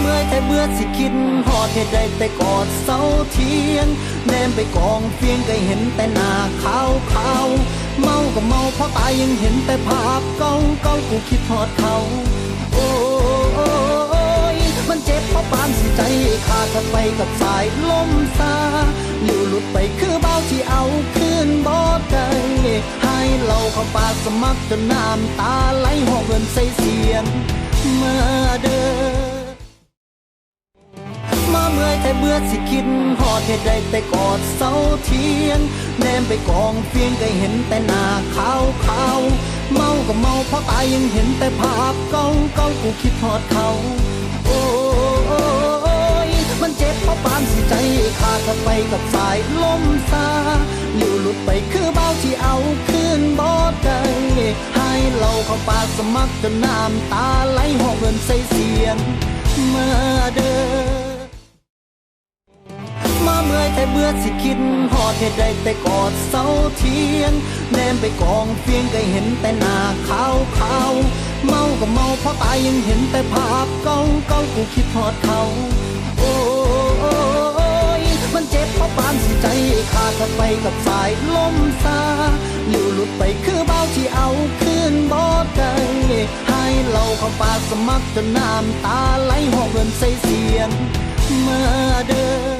เมื่อยแต่เบื่อสิคิดหอดเหตุใดแต่กอดเสาเทียนแนมไปกองเฟียงก็เห็นแต่หน้าขาวขาวเมาก็เมาเพราะตายยังเห็นแต่ภาพเก่าเก่ากูคิดทอดเขาโอ้ยมันเจ็บเพราะปานสิใจขาดกันไปกับสายลมซาหลิวหลุดไปคือเบ้าที่เอาคืนบ่ได้ให้เราเข้าปากสมัครจนน้ำตาไหลหอกเงินใส่เสียง แต่เบื่อสิคิดหอดเหตุใดแต่กอดเสาเทียนแนมไปกองเฟียงก็เห็นแต่หน้าขาวขาวเมาก็เมาเพราะตายยังเห็นแต่ภาพเก่าเก่ากูคิดทอดเขา โอ้ยมันเจ็บเพราะปานสิใจขาดกันไปกับสายลมซาหลิวหลุดไปคือเบ้าที่เอาคืนบ่ได้ให้เราเข้าปากสมัครจนน้ำตาไหลหอกเงินใส่ แต่เบื่อสิคิดหอดเหตุใดแต่กอดเสาเทียนแนมไปกองเฟียงก็เห็นแต่หน้าขาวขาวเมาก็เมาเพราะตายยังเห็นแต่ภาพเก่าเก่ากูคิดทอดเขาโอ้ยมันเจ็บเพราะปานสิใจขาดกันไปกับสายลมซาหลิวหลุดไปคือเบ้าที่เอาคืนบ่ได้ให้เราเข้าปากสมัครจนน้ำตาไหลหอกเงินใส่เสียงเมื่อเดิน